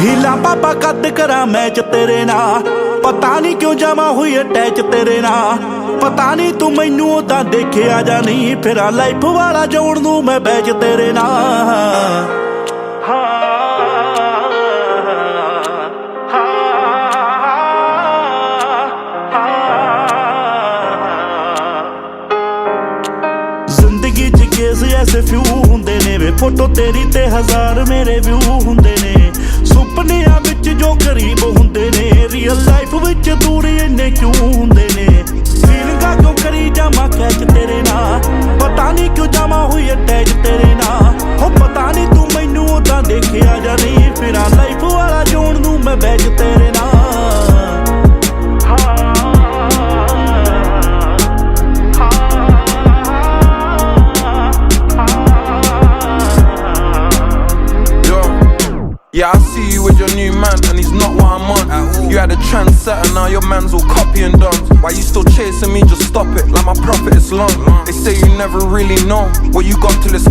ਹੀਲਾ ਪਾਪਾ ਕੱਦ ਕਰਾਂ ਮੈਚ ਤੇਰੇ ਨਾਲ। ਪਤਾ ਨਹੀਂ ਕਿਉਂ ਜਾਵਾਂ ਹੋਈ ਅਟੈਚ ਤੇਰੇ ਨਾਲ। ਪਤਾ ਨਹੀਂ ਤੂੰ ਮੈਨੂੰ ਉਦਾਂ ਦੇਖਿਆ ਜਾਂ ਨਹੀਂ। ਫਿਰਾ ਲਾਈਫ ਵਾਲਾ ਜੋੜ ਨੂੰ ਮੈਂ ਬੈਚ ਤੇਰੇ ਨਾਲ। ਜ਼ਿੰਦਗੀ 'ਚ ਕੇਸ ਐਸੇ ਫਿਊ ਹੁੰਦੇ ਨੇ ਵੇ। ਫੋਟੋ ਤੇਰੀ ਤੇ ਹਜ਼ਾਰ ਮੇਰੇ ਵਿਊ ਹੁੰਦੇ ਨੇ। ਸੁਪਨਿਆਂ ਵਿੱਚ ਜੋ ਗ਼ਰੀਬ ਹੁੰਦੇ ਨੇ। ਰੀਅਲ ਲਾਈਫ ਵਿੱਚ ਦੂਰ ਇੰਨੇ ਕਿਉਂ Yeah, I see you with your new man, and he's not what I'm on. You had a trendsetter, now your man's all copy and done. Why you still chasing me? Just stop it, like my profit is long. They say you never really know what you got till it's